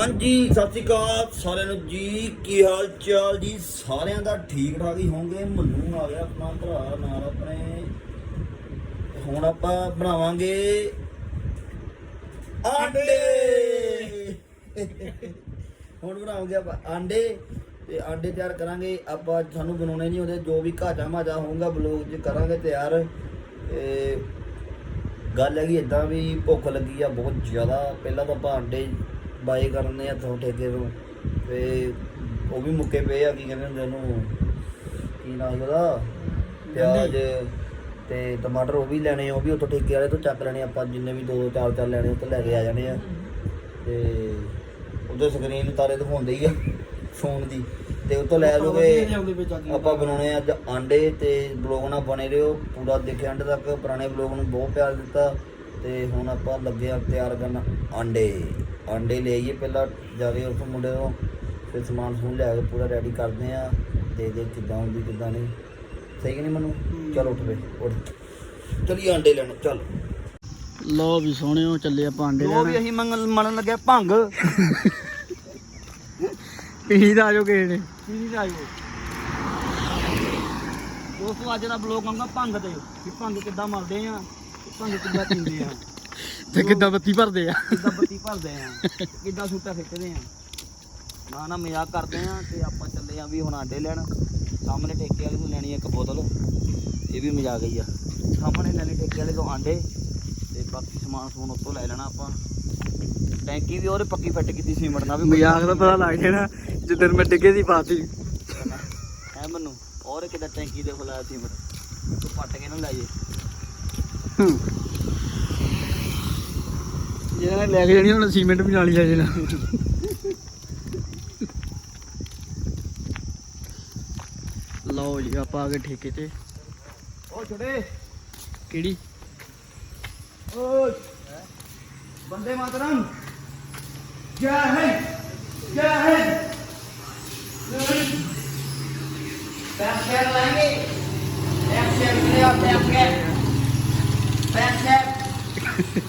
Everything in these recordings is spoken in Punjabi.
ਹਾਂਜੀ, ਸਤਿ ਸ਼੍ਰੀ ਅਕਾਲ ਸਾਰਿਆਂ ਨੂੰ ਜੀ। ਕੀ ਹਾਲ ਚਾਲ ਜੀ? ਸਾਰਿਆਂ ਦਾ ਠੀਕ ਠਾਕ ਹੀ ਹੋਣਗੇ। ਮੰਨੂ ਆ ਗਿਆ ਆਪਣਾ ਭਰਾ ਨਾਲ ਆਪਣੇ। ਹੁਣ ਆਪਾਂ ਬਣਾਵਾਂਗੇ ਆਂਡੇ। ਹੁਣ ਬਣਾਵਾਂਗੇ ਆਪਾਂ ਆਂਡੇ। ਤੇ ਆਂਡੇ ਤਿਆਰ ਕਰਾਂਗੇ। ਆਪਾਂ ਸਾਨੂੰ ਬਣਾਉਣੇ ਨਹੀਂ ਹੁੰਦੇ ਜੋ ਵੀ ਘਾਟਾ ਮਾਜਾ ਹੋਊਗਾ, ਬਲੌਗ 'ਚ ਕਰਾਂਗੇ ਤਿਆਰ। ਤੇ ਗੱਲ ਹੈਗੀ ਇਦਾਂ ਵੀ ਭੁੱਖ ਲੱਗੀ ਆ ਬਹੁਤ ਜ਼ਿਆਦਾ। ਪਹਿਲਾਂ ਤਾਂ ਆਪਾਂ ਆਂਡੇ ਬਾਏ ਕਰਨੇ ਆ ਤੋਂ ਠੇਕੇ ਤੋਂ। ਤੇ ਉਹ ਵੀ ਮੁੱਕੇ ਪਏ ਆ ਕੀ ਕਹਿੰਦੇ ਹੁੰਦੇ ਉਹਨੂੰ? ਕੀ ਨਾਮ ਉਹਦਾ? ਪਿਆਜ਼ ਤੇ ਟਮਾਟਰ ਉਹ ਵੀ ਲੈਣੇ ਆ ਉਹ ਵੀ ਉੱਥੋਂ ਠੇਕੇ ਵਾਲੇ ਤੋਂ ਚੱਕ ਲੈਣੇ ਆਪਾਂ ਜਿੰਨੇ ਵੀ ਦੋ ਦੋ ਚਾਰ ਚਾਰ ਲੈਣੇ ਉੱਥੋਂ ਲੈ ਕੇ ਆ ਜਾਣੇ ਆ। ਤੇ ਉਹਦੇ ਸਕਰੀਨ ਤਾਰੇ ਦਿਖਾਉਂਦੇ ਹੀ ਆ ਫੋਨ ਦੀ। ਤੇ ਉੱਥੋਂ ਲੈ ਲਓਗੇ ਆਪਾਂ ਬਣਾਉਣੇ ਆ ਅੱਜ ਆਂਡੇ ਤੇ ਬਲੌਗ ਨਾਲ ਬਣੇ ਰਹੋ। ਪੂਰਾ ਦੇਖੇ ਅੰਡ ਤੱਕ ਪੁਰਾਣੇ ਬਲੌਗ ਨੂੰ ਬਹੁਤ ਪਿਆਰ ਦਿੱਤਾ। ਤੇ ਹੁਣ ਆਪਾਂ ਲੱਗੇ ਆ ਤਿਆਰ ਕਰਨ ਆਂਡੇ। ਆਂਡੇ ਲਈਏ ਪਹਿਲਾਂ ਜਾ ਕੇ ਉਸ ਮੁੰਡੇ ਤੋਂ ਫਿਰ ਸਮਾਨ ਸਮੂਨ ਲਿਆ ਕੇ ਪੂਰਾ ਰੈਡੀ ਕਰਦੇ ਆ ਦੇ ਦੇ ਕਿੱਦਾਂ ਹੁੰਦੀ ਕਿੱਦਾਂ ਨਹੀਂ। ਸਹੀ ਕਿ ਨਹੀਂ ਮੈਨੂੰ? ਚਲ ਉੱਠ ਵੇ ਉੱਠ। ਚਲੀਏ ਆਂਡੇ ਲੈਣ ਚੱਲ। ਲੋ ਵੀ ਸੋਹਣਿਓ ਚੱਲੇ ਆਪਾਂ ਆਂਡੇ ਉਹ ਵੀ ਅਸੀਂ ਮਲਣ ਲੱਗਿਆ ਭੰਗ। ਪੀ ਦਾ ਜੋ ਕਿਸੇ ਨੇ। ਕੀ ਆਇਓ ਦੋਸਤੋ ਅੱਜ ਦਾ ਬਲੌਗ ਆਉਂਗਾ ਭੰਗ ਤੇ। ਵੀ ਭੰਗ ਕਿੱਦਾਂ ਮਲਦੇ ਆ ਭੰਗ ਕਿੱਦਾਂ ਪੀਂਦੇ ਆ ਤੇ ਕਿੱਦਾਂ ਬੱਤੀ ਭਰਦੇ ਆ? ਕਿੱਦਾਂ ਬੱਤੀ ਭਰਦੇ ਆ? ਕਿੱਦਾਂ ਸੂਟਾ ਫਿੱਟਦੇ ਆ? ਨਾ ਨਾ ਮਜ਼ਾਕ ਕਰਦੇ ਆ ਤੇ ਆਪਾਂ ਚੱਲੇ ਆ ਵੀ ਹੁਣ ਆਂਡੇ ਲੈਣ। ਸਾਹਮਣੇ ਠੇਕੇ ਵਾਲੇ ਤੋਂ ਲੈਣੀ ਇੱਕ ਬੋਤਲ। ਇਹ ਵੀ ਮਜ਼ਾਕ ਹੀ ਆ। ਸਾਹਮਣੇ ਲੈਣੇ ਠੇਕੇ ਵਾਲੇ ਤੋਂ ਆਂਡੇ ਤੇ ਬਾਕੀ ਸਮਾਨ ਸਮੂਨ ਉੱਤੋਂ ਲੈ ਲੈਣਾ ਆਪਾਂ। ਟੈਂਕੀ ਵੀ ਉਹਦੇ ਪੱਕੀ ਫਿੱਟ ਕੀਤੀ ਸੀਮਟ ਨਾਲ ਵੀ ਮਜ਼ਾਕ ਦਾ ਪਤਾ ਲੱਗ ਜਾਣਾ ਜਿੱਦਣ ਮੈਂ ਡਿੱਗੇ ਦੀ ਪਾਤੀ ਐ ਮੈਨੂੰ ਔਰ ਕਿਦਾਂ ਟੈਂਕੀ ਦੇ ਖੁਲਾਇਆ ਸੀਮਟ? ਤੂੰ ਪੱਟ ਕੇ ਨਾ ਲੈ ਜੇ। ਲੈ ਕੇ ਸੀਮੈਂਟ ਵੀ ਨਾਲ ਹੀ ਲੈ ਜਾਣਾ। ਲਓ ਜੀ ਆਪਾਂ ਆ ਠੇਕੇ ਤੇ। ਓ ਛੋੜੇ ਕਿਹੜੀ? ਓ ਬੰਦੇ ਮਾਤਰਮ। ਜੈ ਹਿੰਦ ਜੈ ਹਿੰਦ। ਪੈਕ ਸ਼ੇਅਰ ਲਾਂਗੇ ਪੈਕ ਸ਼ੇਅਰ ਕਰਿਆ ਪੈਕ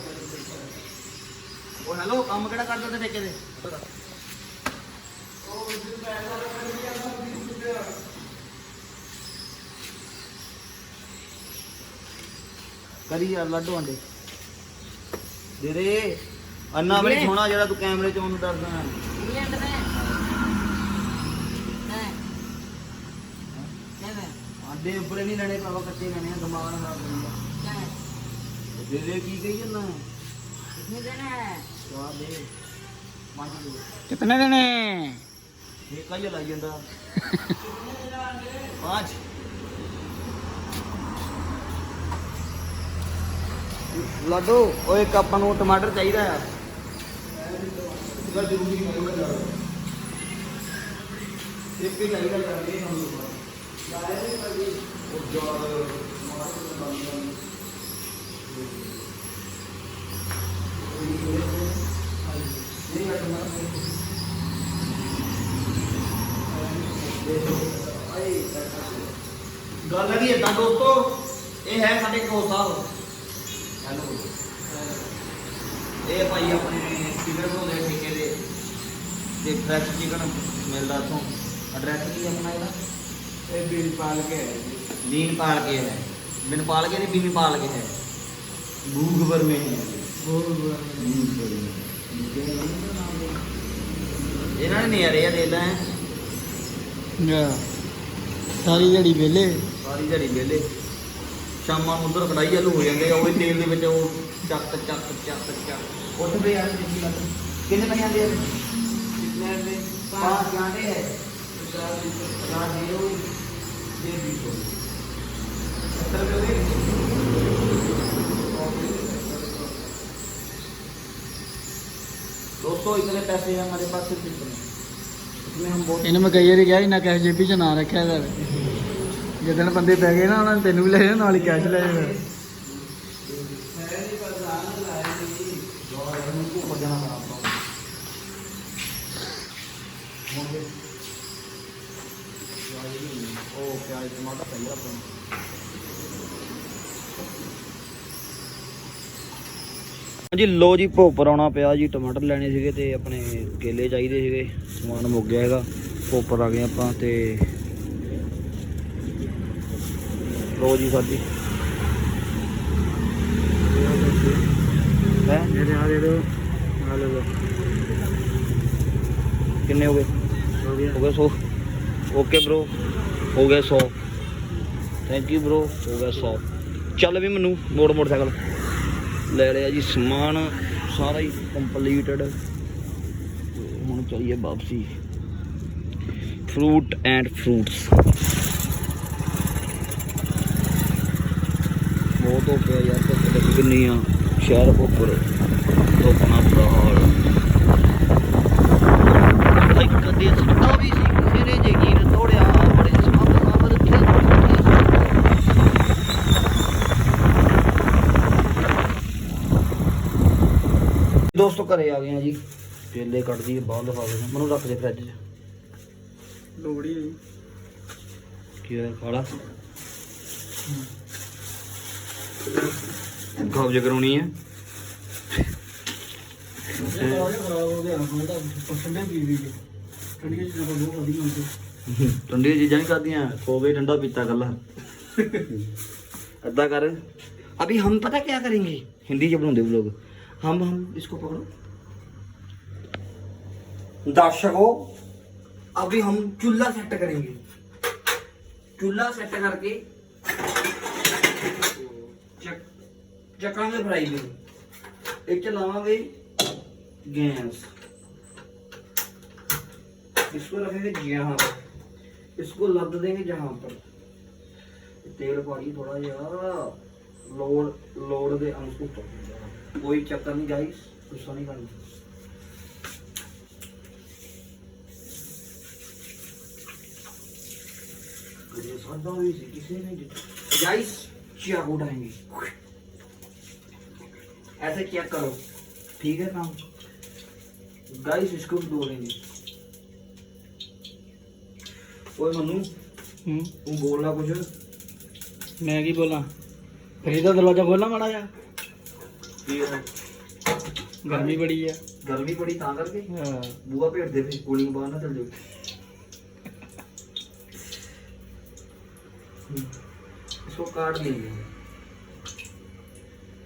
ਉਹ ਹੈਲੋ ਕੰਮ ਕਿਹੜਾ ਕਰਦਾ ਤੇ ਠੇਕੇ ਦੇ? ਕਰੀ ਯਾਰ ਲੱਡੂ ਆਂਡੇ ਦੇ ਦੇ। ਅੰਨਾ ਬੜੀ ਸੋਹਣਾ ਜਿਹੜਾ ਤੂੰ ਕੈਮਰੇ ਚ ਉਹਨੂੰ ਡਰਦਾ ਹੈ ਆਂਡੇ ਉੱਪਰੇ ਨਹੀਂ ਲੈਣੇ ਪਾਵਾ ਕੱਚੇ ਲੈਣੇ ਆ ਦਿਮਾਗ ਦੇ ਦੇ ਕੀ ਕਹੀ ਜਾਂਦਾ? ਦੇ ਪੰਜ ਦੇ ਕਿਤਨੇ ਦੇਣੇ? ਠੇਕਾ ਹੀ ਲਾਈ ਜਾਂਦਾ। ਪੰਜ ਲਾਡੋ ਓਏ ਇੱਕ ਆਪਾਂ ਨੂੰ ਟਮਾਟਰ ਚਾਹੀਦਾ ਆ। ਇੱਕ ਹੀ ਚਾਹੀਦਾ ਕਰਦੇ ਸਾਨੂੰ ਗੱਲ ਹੈਗੀ ਏਦਾਂ ਦੋਸਤੋ ਇਹ ਹੈ ਸਾਡੇ ਕੋ ਸਾਹਿਬ। ਹੈਲੋ। ਇਹ ਭਾਈ ਆਪਣੇ ਚਿਕਨ ਬਣਾਉਂਦੇ ਠੇਕੇ ਦੇ ਤੇ ਫਰੈਸ਼ ਚਿਕਨ ਮਿਲਦਾ ਤੋਂ ਐਡਰੈਸ ਕੀ ਹੈ ਆਪਣਾ ਇਹਦਾ? ਇਹ ਬਿਲ ਪਾਲ ਕੇ ਲੀਨ ਪਾਲ ਕੇ ਹੈ ਬਿਨ ਪਾਲ ਕੇ ਨਹੀਂ ਬਿਨ ਪਾਲ ਕੇ ਹੈ ਭੂਗਵਰ में है ਇਹਨਾਂ ਨੇ ਨਿਆਰੇ ਆ ਸਾਰੀ ਜੜੀ ਵੇਲੇ ਸਾਰੀ ਦਿਹਾੜੀ ਵਿਹਲੇ। ਸ਼ਾਮਾਂ ਨੂੰ ਉਧਰ ਕੜਾਈ ਚਾਲੂ ਹੋ ਜਾਂਦੇ ਆ ਉਹ ਤੇਲ ਦੇ ਵਿੱਚ ਉਹ ਚੱਕ ਚੱਕ ਚੱਕ ਚੱਕ ਉੱਠ ਵੀ ਯਾਰ ਦੇਖੀ ਲੱਗ ਕਿੰਨੇ ਪੈਸੇ ਆਂਦੇ ਆ? ਕਿੰਨੇ ਦੇ ਪਾਸ ਜਾਂਦੇ ਹੈ ਚਾਰ ਦੇ ਉਹ ਦੇ ਵੀ ਕੋ 70 ਰੁਪਏ दोस्तों इतने पैसे हमारे पास सिर्फ इतने इसमें हम बहुत ਇਹਨੂੰ ਮੈਂ ਕਈ ਵਾਰੀ ਕਿਹਾ ਸੀ ਨਾ ਕੈਸ਼ ਜੇਬੀ ਚ ਨਾ ਰੱਖਿਆ ਕਰ ਜਦੋਂ ਬੰਦੇ ਪੈ ਗਏ ਨਾ ਉਹਨਾਂ ਨੇ ਤੈਨੂੰ ਵੀ ਲੈ ਜਾਣਾ ਨਾਲ ਹੀ ਕੈਸ਼ ਲੈ ਜਾਣਾ ਉਹ ਪਿਆਜ਼ ਟਮਾਟਰ ਸਹੀ ਆਪਾਂ ਹਾਂਜੀ ਲੋ ਜੀ ਭੋਪਰ ਆਉਣਾ ਪਿਆ ਜੀ ਟਮਾਟਰ ਲੈਣੇ ਸੀਗੇ ਤੇ ਆਪਣੇ ਕੇਲੇ ਚਾਹੀਦੇ ਸੀਗੇ ਸਮਾਨ ਮੁੱਕ ਗਿਆ ਹੈਗਾ ਭੋਪਰ ਆ ਗਏ ਆਪਾਂ ਤੇ ਲੋ ਜੀ ਸਾਡੀ। ਹੈ? ਮੇਰੇ ਆ ਦੇ ਦੋ ਆ ਲੈ ਲੋ ਕਿੰਨੇ ਹੋ ਗਏ? ਹੋ ਗਿਆ। ਹੋ ਗਏ 100 ਓਕੇ ਬ్రో ਹੋ ਗਏ 100 ਥੈਂਕ ਯੂ ਬ్రో ਹੋ ਗਏ 100 ਚੱਲ ਵੀ ਮੈਨੂੰ ਮੋੜ ਮੋਟਰਸਾਈਕਲ। ਲੈ ਲਿਆ ਜੀ, ਸਮਾਨ ਸਾਰਾ ਹੀ ਕੰਪਲੀਟਡ ਹੁਣ ਚਲੀਏ ਵਾਪਸੀ। ਫਰੂਟ ਐਂਡ ਫਰੂਟਸ ਬਹੁਤ ਹੋ ਪਿਆ ਯਾਰ, ਧੁੱਪ ਲੱਗੀ ਕਿੰਨੀ ਆ। ਸ਼ਹਿਰ ਉੱਪਰ ਧੁੱਪਣਾ ਬੁਰਾ ਹਾਲ। ਭਾਈ ਕਦੇ ਸੁੱਤਾ ਵੀ ਸੀ ਕਿਸੇ ਨੇ ਯਕੀਨ ਤੋੜਿਆ ਬੜੇ ਸਮਾਂ ਸਮਾਂ ਰੱਖਿਆ ਦੋਸਤੋ ਘਰੇ ਆ ਗਏ ਆ ਜੀ ਕੇਲੇ ਕੱਢ ਦੀ ਬਾਹਰ ਦਿਖਾ ਦੇ ਮੈਨੂੰ ਰੱਖ ਦੇ ਫ੍ਰਿਜ 'ਚ ਲੋੜੀ ਕੀ ਹੋਇਆ ਖਾਲਾ ਕਬਜ਼ ਕਰਾਉਣੀ ਹੈ ਖਰਾਬ ਹੋ ਗਿਆ ਹੁਣ ਤਾਂ ਠੰਡੇ ਪੀ ਵੀ ਗਏ ਠੰਡੀਆਂ ਚੀਜ਼ਾਂ ਤਾਂ ਬਹੁਤ ਵਧੀਆ ਹੁੰਦੀਆਂ ਠੰਡੀਆਂ ਚੀਜ਼ਾਂ ਨਹੀਂ ਖਾਦੀਆਂ ਖੋਵੇ ਠੰਡਾ ਪੀਤਾ ਕੱਲਾ अद्दा कर अभी हम पता क्या करेंगे हिंदी जब बनाते लोग हम हम इसको पकड़ो दर्शकों अभी हम चूल्हा सेट करेंगे। चूल्हा सेट करके चक, में फ्राई भी एक चलावे गैस। इसको रखेंगे यहाँ पर। इसको लद देंगे जहाँ पर। तेल पाड़ी थोड़ा यार लोड लोड दे अंश कोई चक्कर नहीं गाइस गुस्सा नहीं करना। ये सादा हुई थी किसी ने गाइस क्या उठाएंगे ऐसे क्या करो ठीक है काम गाइस इसको भी दो लेंगे ओए मनु ਹੂੰ तू बोलना कुछ ਮੈਂ ਕੀ ਬੋਲਾਂ ਫਰੀ ਦਾ ਦਰਵਾਜ਼ਾ ਖੋਲਣਾ ਮਾੜਾ ਜਾ ਕੀ ਹੈ ਗਰਮੀ ਬੜੀ ਆ ਗਰਮੀ ਬੜੀ ਤਾਂ ਕਰਕੇ ਹਾਂ ਬੂਆ ਭੇਟ ਦੇ ਫੇ ਕੂਲਿੰਗ ਬਾਹਰ ਨਾ ਚੱਲ ਜਾਓ इसको काट लीजिए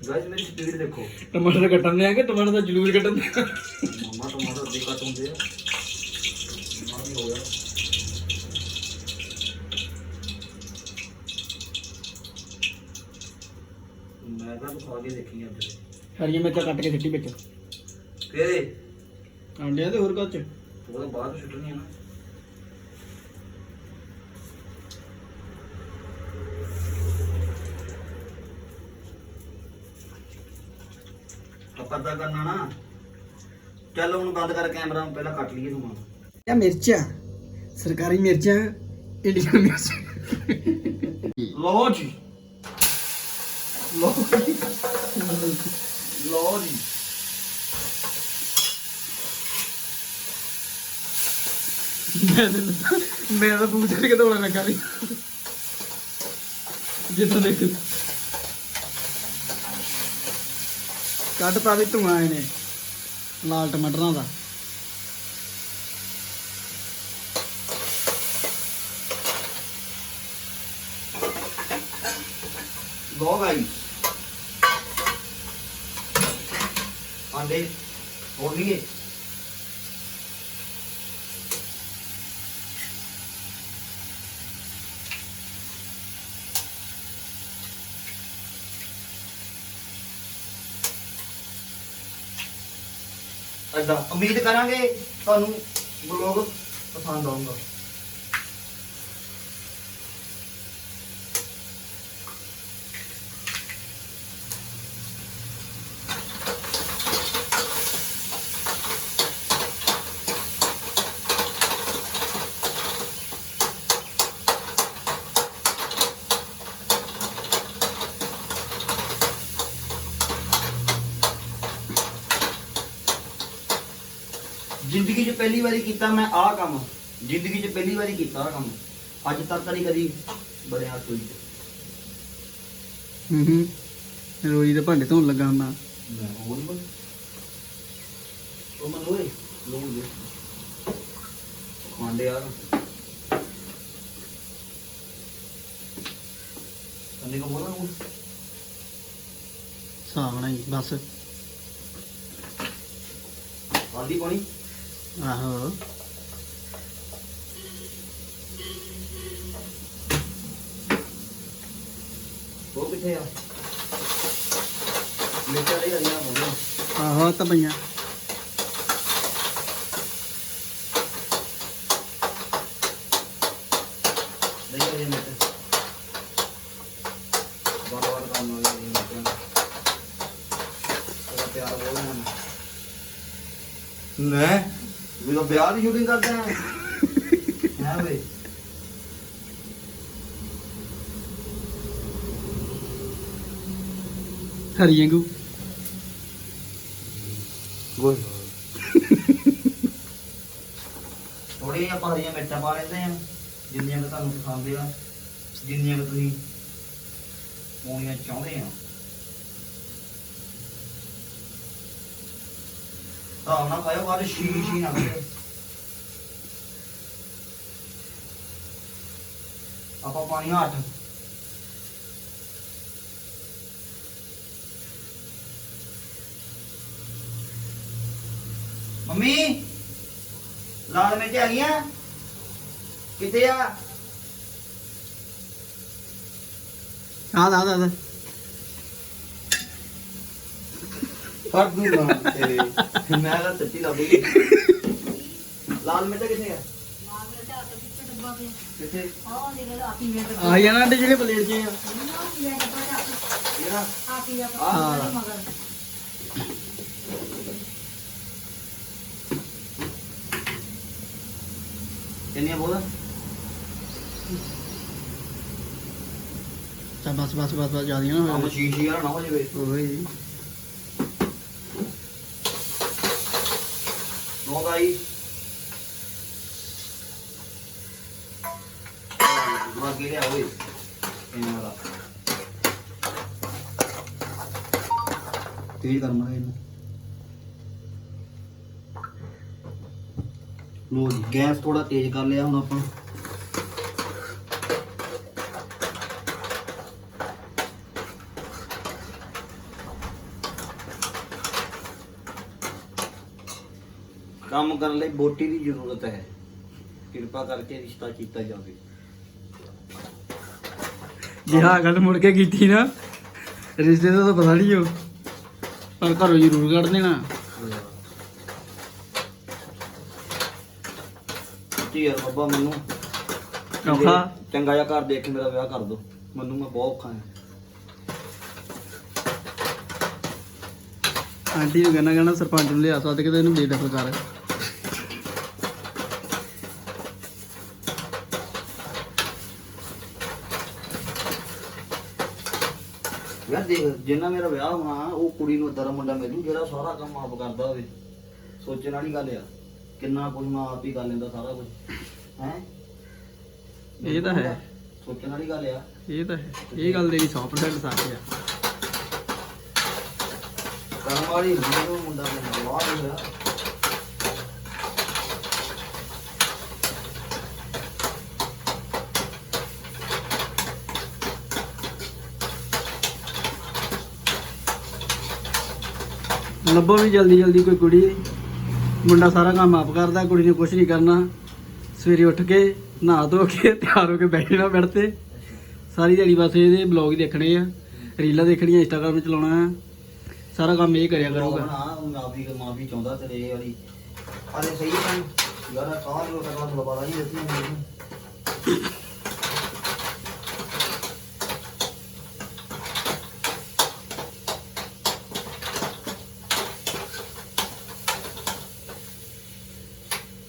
गाइस मेरी स्पीड देखो। टमाटर कटन में टमाटर तो ज़रूर कटन मामा टमाटर देखा तुम दे मैं तो खा के देखी है हरी मिर्च कट के के? बेचो केरे कांडे ते और कच थोड़ा बाद छुटनी है ना। ਤਾਂ ਕਰਨਾ ਨਾ। ਚੱਲ ਹੁਣ ਬੰਦ ਕਰ ਕੈਮਰਾ ਪਹਿਲਾਂ ਕੱਟ ਲਈਏ ਤੂੰ ਇਹ ਮਿਰਚਾਂ। ਸਰਕਾਰੀ ਮਿਰਚਾਂ ਇੰਡੀਅਨ ਮਿਰਚਾਂ। ਲਓ ਜੀ। ਲਓ ਜੀ। ਜੀ। ਮੈਂ ਤਾਂ ਮੈਂ ਤਾਂ ਪੂਛ ਕੇ ਦੌੜਨ ਲੱਗਾ ਵੀ। ਜਿੱਦਾਂ ਦੇਖ। ਕੱਢ ਪਾ ਵੀ ਧੂਆਂ ਇਹਨੇ ਲਾਲ ਟਮਾਟਰਾਂ ਦਾ ਲਓ ਗਾਈ ਆਂਡੇ ਹੋ ਗਏ ਅੱਛਾ ਉਮੀਦ ਕਰਾਂਗੇ ਤੁਹਾਨੂੰ ਬਲੌਗ ਪਸੰਦ ਆਊਗਾ। ਜ਼ਿੰਦਗੀ 'ਚ ਪਹਿਲੀ ਵਾਰੀ ਕੀਤਾ ਮੈਂ ਆਹ ਕੰਮ। ਜ਼ਿੰਦਗੀ 'ਚ ਪਹਿਲੀ ਵਾਰੀ ਕੀਤਾ ਆਹ ਕੰਮ। ਅੱਜ ਤੱਕ ਤਾਂ ਨਹੀਂ ਕਦੀ ਬੜੇ ਹੱਥ ਹੋਈ ਹੂੰ ਹੂੰ। ਰੋਈ ਦੇ ਭਾਂਡੇ ਧੋਣ ਲੱਗਾ ਹੁੰਦਾ ਮੈਂ ਹੋਰ ਬਸ। ਉਹ ਮਨ ਲੋੜ ਦੇ ਖਾਂਦੇ ਯਾਰ। ਕੰਨੇ ਕੋ ਬੋਲਾਂ ਨੂੰ ਨਾਲ ਹੀ ਬਸ। ਹਲਦੀ ਪਾਣੀ ਆਹੋ। ਉਹ ਕਿੱਥੇ ਆ? ਮਿਰਚਾਂ ਦੇ ਹਰੀਆਂ ਬੋਲਾਂ ਆਹੋ ਤਾਂ ਪਈਆਂ। ਨਹੀਂ ਹਰੀਆਂ ਮਿਰਚਾਂ। ਬਾਰ ਬਾਰ ਕੰਮ ਹੋ ਗਿਆ ਮਿਰਚਾਂ। ਤੇਰਾ ਪਿਆਰ ਬੋਲਣਾ ਨੇ ਵੀ ਤਾਂ ਵਿਆਹ ਦੀ ਸ਼ੂਟਿੰਗ ਕਰਦੇ ਆ। ਹੈ ਵੇ ਹਰੀ ਵਾਂਗੂ। ਗੋਲ ਥੋੜੀ ਆਪਾਂ ਹਰੀਆਂ ਮਿਰਚਾਂ ਪਾ ਲੈਂਦੇ ਆ। ਜਿੰਨੀਆਂ ਕਿ ਤੁਹਾਨੂੰ ਪਸੰਦ ਆ ਜਿੰਨੀਆਂ ਕਿ ਤੁਸੀਂ ਪਾਉਣੀਆਂ ਚਾਹੁੰਦੇ ਆ। ਤਾਂ ਨਾ ਪਾਇਓ ਬਾਅਦ ਸ਼ੀ ਸ਼ੀ ਨਾ ਕਰੇ ਆਪਾਂ ਪਾਣੀ ਹੱਥ ਮੰਮੀ ਲਾਲ ਮਿਰਚ ਆ ਗਈਆਂ ਕਿੱਥੇ ਆ ਆਹ ਦਾ ਦਾ ਫੜ ਦੂੰਗਾ ਤੇਰੇ ਮੈਂ ਤਾਂ ਸੱਚੀ ਲੱਭ ਲਾਲ ਮਿਰਚ ਕਿੱਥੇ ਆ? ਕਿੱਥੇ? ਆ ਜਾਣਾ ਆਂਟੀ ਜਿਹੜੇ ਪਲੇਟ 'ਚ ਆ। ਇਹਦਾ ਕਿੰਨੀਆਂ ਬੋਲ? ਤਾਂ ਬਸ ਬਸ ਬਸ ਬਸ ਜਿਆਦੀਆਂ ਨਾ ਕੰਮ ਹੋਵੇ ਸ਼ੀਸ਼ੀ ਯਾਰ ਨਾ ਹੋ ਜਾਵੇ ਓਏ ਨੋ ਗਾਈ ਬਾਕੀ ਲਿਆ ਓਏ ਇਹਨਾਂ ਵਾਲਾ। ਤੇਜ਼ ਕਰਨਾ ਇਹਨੂੰ। ਲੋ ਜੀ, ਗੈਸ ਥੋੜਾ ਤੇਜ਼ ਕਰ ਲਿਆ ਹੁਣ ਆਪਾਂ। ਕੰਮ ਕਰਨ ਲਈ ਬੋਟੀ ਦੀ ਜ਼ਰੂਰਤ ਹੈ। ਕਿਰਪਾ ਕਰਕੇ ਰਿਸ਼ਤਾ ਕੀਤਾ ਜਾਵੇ। ਜੇ ਆਹ ਗੱਲ ਮੁੜ ਕੇ ਕੀਤੀ ਨਾ ਰਿਸ਼ਤੇ ਦਾ ਤਾਂ ਪਤਾ ਨਹੀਂ ਹੋ ਪਰ ਘਰੋਂ ਜ਼ਰੂਰ ਕੱਢ ਦੇਣਾ। ਜੀ ਯਾਰ ਬੱਬਾ ਮੈਨੂੰ ਔਖਾ। ਚੰਗਾ ਜਿਹਾ ਘਰ ਦੇਖ ਕੇ ਮੇਰਾ ਵਿਆਹ ਕਰ ਦੋ। ਮੈਨੂੰ ਮੈਂ ਬਹੁਤ ਔਖਾ ਹਾਂ। ਆਂਟੀ ਨੂੰ ਕਹਿਣਾ ਕਹਿਣਾ ਸਰਪੰਚ ਨੂੰ ਲਿਆ ਸੱਦ ਕੇ ਤੇ ਇਹਨੂੰ ਬੇਦਖਲ ਕਰ। ਯਾਰ ਦੇਖ ਜਿੰਨਾ ਮੇਰਾ ਵਿਆਹ ਹੋਣਾ ਉਹ ਕੁੜੀ ਨੂੰ ਏਦਾਂ ਦਾ ਮੁੰਡਾ ਮਿਲੂ ਜਿਹੜਾ ਸਾਰਾ ਕੰਮ ਆਪ ਕਰਦਾ ਹੋਵੇ। ਸੋਚਣ ਵਾਲੀ ਗੱਲ ਆ ਕਿੰਨਾ ਕੁਝ ਮੈਂ ਆਪ ਹੀ ਕਰ ਲੈਂਦਾ ਸਾਰਾ ਕੁਝ। ਹੈ? ਇਹ ਤਾਂ ਹੈ। ਸੋਚਣ ਵਾਲੀ ਗੱਲ ਆ। ਇਹ ਤਾਂ ਹੈ। ਇਹ ਗੱਲ ਤੇਰੀ 100% ਸੱਚ ਆ। ਕੰਮ ਵਾਲੀ ਹੁੰਦੀ ਉਹ ਮੁੰਡਾ ਮਿਲਦਾ ਵਾਹ ਹੋਇਆ ਲੱਭੋ ਵੀ ਜਲਦੀ ਜਲਦੀ ਕੋਈ ਕੁੜੀ। ਮੁੰਡਾ ਸਾਰਾ ਕੰਮ ਆਪ ਕਰਦਾ ਕੁੜੀ ਨੇ ਕੁਝ ਨਹੀਂ ਕਰਨਾ। ਸਵੇਰੇ ਉੱਠ ਕੇ ਨਹਾ ਧੋ ਕੇ ਤਿਆਰ ਹੋ ਕੇ ਬੈਠਣਾ ਬੈਠ ਤੇ। ਸਾਰੀ ਦਿਹਾੜੀ ਬਸ ਇਹਦੇ ਬਲੌਗ ਹੀ ਦੇਖਣੇ ਆ ਰੀਲਾਂ ਦੇਖਣੀਆਂ ਇੰਸਟਾਗ੍ਰਾਮ ਚਲਾਉਣਾ ਆ। ਸਾਰਾ ਕੰਮ ਇਹ ਕਰਿਆ ਕਰੂਗਾ। ਨਾ ਮਾਫੀ ਮਾਫੀ ਚਾਹੁੰਦਾ ਤੇਰੇ ਇਹ ਵਾਲੀ। ਅਰੇ ਸਹੀ ਹੈ ਯਾਰ ਕਾਹ ਜੋ ਟਕਾ ਥੋੜਾ ਬੜਾ ਹੀ ਦੱਸੀ ਮੈਨੂੰ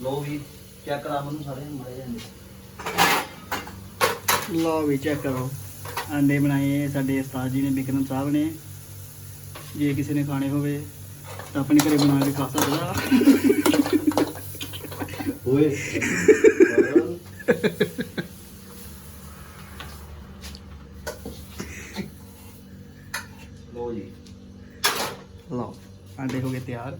ਲੋ ਵੀ ਚੈੱਕ ਕਰਾ ਮੈਨੂੰ ਸਾਰੇ ਮਾਰੇ ਜਾਂਦੇ ਲਓ ਵੀ ਚੈੱਕ ਕਰੋ। ਆਂਡੇ ਬਣਾਏ ਸਾਡੇ ਉਸਤਾਦ ਜੀ ਨੇ ਬਿਕਰਮ ਸਾਹਿਬ ਨੇ। ਜੇ ਕਿਸੇ ਨੇ ਖਾਣੇ ਹੋਵੇ ਤਾਂ ਆਪਣੇ ਘਰੇ ਬਣਾ ਕੇ ਖਾ ਸਕਦਾ ਓਏ। ਲੋ ਜੀ। ਲਓ ਆਂਡੇ ਹੋ ਗਏ ਤਿਆਰ।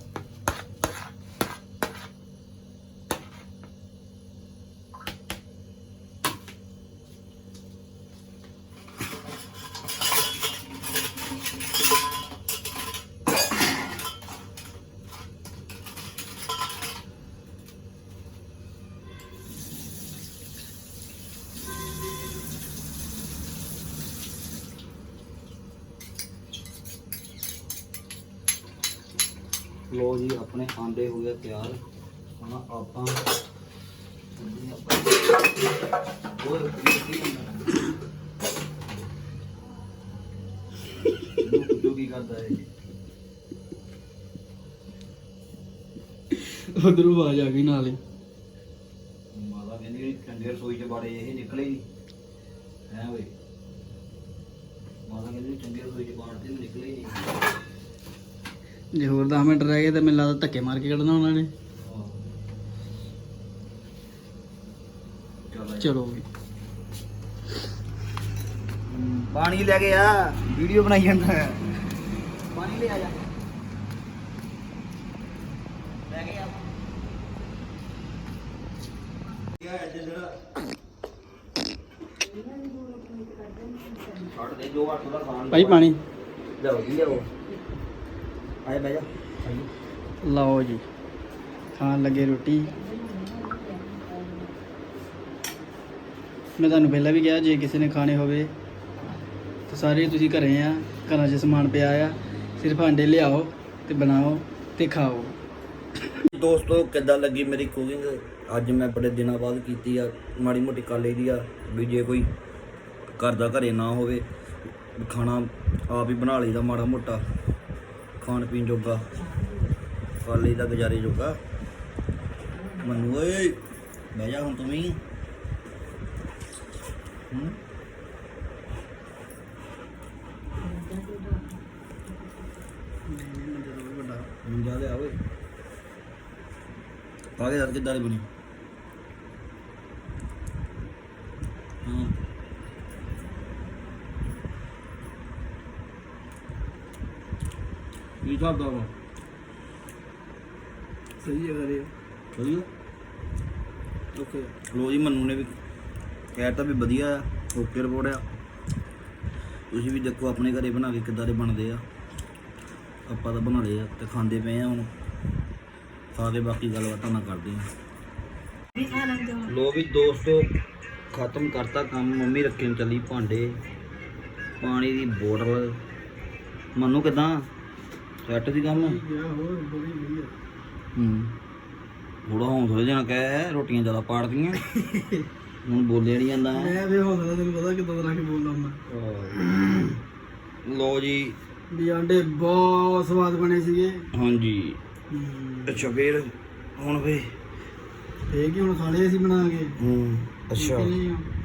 ਲੋ ਜੀ, ਆਪਣੇ ਆਂਡੇ ਹੋ ਗਏ ਤਿਆਰ। ਹੁਣ ਆਪਾਂ ਓਏ ਜੋ ਕੀ ਕਰਦਾ ਹੈ ਉਧਰੋਂ ਆਵਾਜ਼ ਆ ਗਈ ਨਾਲੇ ਹੀ ਮਾਤਾ ਕਹਿੰਦੀ ਚੰਗੇ ਰਸੋਈ ਚ ਬਾੜੇ ਇਹ ਨਿਕਲੇ ਹੀ ਹੈ ਓਏ ਮਾਤਾ ਕਹਿੰਦੀ ਚੰਗੇ ਰਸੋਈ ਚ ਬਾੜਦੇ ਨੂੰ ਨਿਕਲੇ ਹੀ ਨਹੀਂ ਜੇ ਹੋਰ 10 ਮਿੰਟ ਰਹਿ ਗਏ ਤਾਂ ਮੈਨੂੰ ਲੱਗਦਾ ਧੱਕੇ ਮਾਰ ਕੇ ਕੱਢਣਾ ਉਹਨਾਂ ਨੇ। ਚਲੋ ਵੀ। ਪਾਣੀ ਲੈ ਕੇ ਆ ਵੀਡੀਓ ਬਣਾਈ ਜਾਂਦਾ ਹੈ। ਪਾਣੀ ਲੈ ਆ ਜਾ। ਲੈ ਕੇ ਆ। ਛੱਡ ਦੇ ਜੋ ਹੱਥ ਦਾ ਖਾਣ ਭਾਈ ਪਾਣੀ। ਲਿਆਓ ਜੀ ਲਿਆਓ। ਆਏ ਬਹਿ ਜਾ। ਲਓ ਜੀ, ਖਾਣ ਲੱਗੇ ਰੋਟੀ। ਮੈਂ ਤੁਹਾਨੂੰ ਪਹਿਲਾਂ ਵੀ ਕਿਹਾ, ਜੇ ਕਿਸੇ ਨੇ ਖਾਣੇ ਹੋਵੇ, ਤਾਂ ਸਾਰੇ ਤੁਸੀਂ ਘਰੇ ਆ, ਘਰਾਂ 'ਚ ਸਮਾਨ ਪਿਆ ਆ। ਸਿਰਫ ਆਂਡੇ ਲਿਆਓ ਤੇ ਬਣਾਓ ਤੇ ਖਾਓ। ਦੋਸਤੋ, ਕਿੱਦਾਂ ਲੱਗੀ ਮੇਰੀ ਕੁਕਿੰਗ ਅੱਜ ਮੈਂ ਬੜੇ ਦਿਨਾਂ ਬਾਅਦ ਕੀਤੀ ਆ, ਮਾੜੀ ਮੋਟੀ ਕਰ ਲਈ ਦੀ ਆ, ਵੀ ਜੇ ਕੋਈ ਘਰ ਦਾ ਘਰੇ ਨਾ ਹੋਵੇ ਵੀ ਖਾਣਾ ਆਪ ਹੀ ਬਣਾ ਲਈਦਾ ਮਾੜਾ ਮੋਟਾ। ਖਾਣ ਪੀਣ ਜੋਗਾ ਕਾਲੇ ਦਾ ਗੁਜ਼ਾਰੇ ਜੋਗਾ। ਮਨੂ ਓਏ, ਬਹਿ ਜਾ ਹੁਣ ਤੂੰ ਵੀ। ਹੂੰ? ਹੁਣ ਲਿਆ ਓਏ। ਆਗੇ ਦੱਸ ਕਿੱਦਾਂ ਦੀ ਬਣੀ? ਕੀ ਹਿਸਾਬ ਦਾ ਵਾ। ਸਹੀ ਹੈ ਕਰੇ ਵਧੀਆ ਓਕੇ ਲੋ ਜੀ ਮੰਨੂ ਨੇ ਵੀ ਕਹਿਤਾ ਵੀ ਵਧੀਆ ਆ ਓਕੇ ਰਿਪੋਰਟ ਆ। ਤੁਸੀਂ ਵੀ ਦੇਖੋ ਆਪਣੇ ਘਰੇ ਬਣਾ ਕੇ ਕਿੱਦਾਂ ਦੇ ਬਣਦੇ ਆ। ਆਪਾਂ ਤਾਂ ਬਣਾ ਲਏ ਆ ਤੇ ਖਾਂਦੇ ਪਏ ਆ ਹੁਣ। ਖਾ ਕੇ ਬਾਕੀ ਗੱਲਬਾਤਾਂ ਨਾ ਕਰਦੇ ਆ। ਲੋ ਵੀ ਦੋਸਤੋ ਖਤਮ ਕਰਤਾ ਕੰਮ। ਮੰਮੀ ਰੱਖਣ ਚੱਲੀ ਭਾਂਡੇ। ਪਾਣੀ ਦੀ ਬੋਤਲ। ਮੰਨੂ ਕਿਦਾਂ? ਸੈੱਟ ਦੀ ਕੰਮ ਯਾ ਹੋਰ ਬੜੀ ਵਧੀਆ ਹੂੰ ਥੋੜਾ ਹੌਂਸਲੇ ਜਣਾ ਕਹਿ ਰੋਟੀਆਂ ਜ਼ਿਆਦਾ ਪਾੜਦੀਆਂ। ਹੁਣ ਬੋਲਿਆ ਨਹੀਂ ਜਾਂਦਾ। ਹੈ ਮੈਂ ਵੀ ਹੌਸਲਾ ਤੈਨੂੰ ਪਤਾ ਕਿਦਾਂ ਰੱਖ ਬੋਲਦਾ ਮੈਂ। ਲੋ ਜੀ। ਵੀ ਆਂਡੇ ਬਹੁਤ ਸਵਾਦ ਬਣੇ ਸੀਗੇ। ਹਾਂਜੀ। ਹੂੰ। ਅੱਛਾ ਫੇਰ ਹੁਣ ਵੇ ਇਹ ਕੀ ਹੁਣ ਖਾਣੇ ਅਸੀਂ ਬਣਾ ਕੇ? ਹੂੰ ਅੱਛਾ। ਹੈ।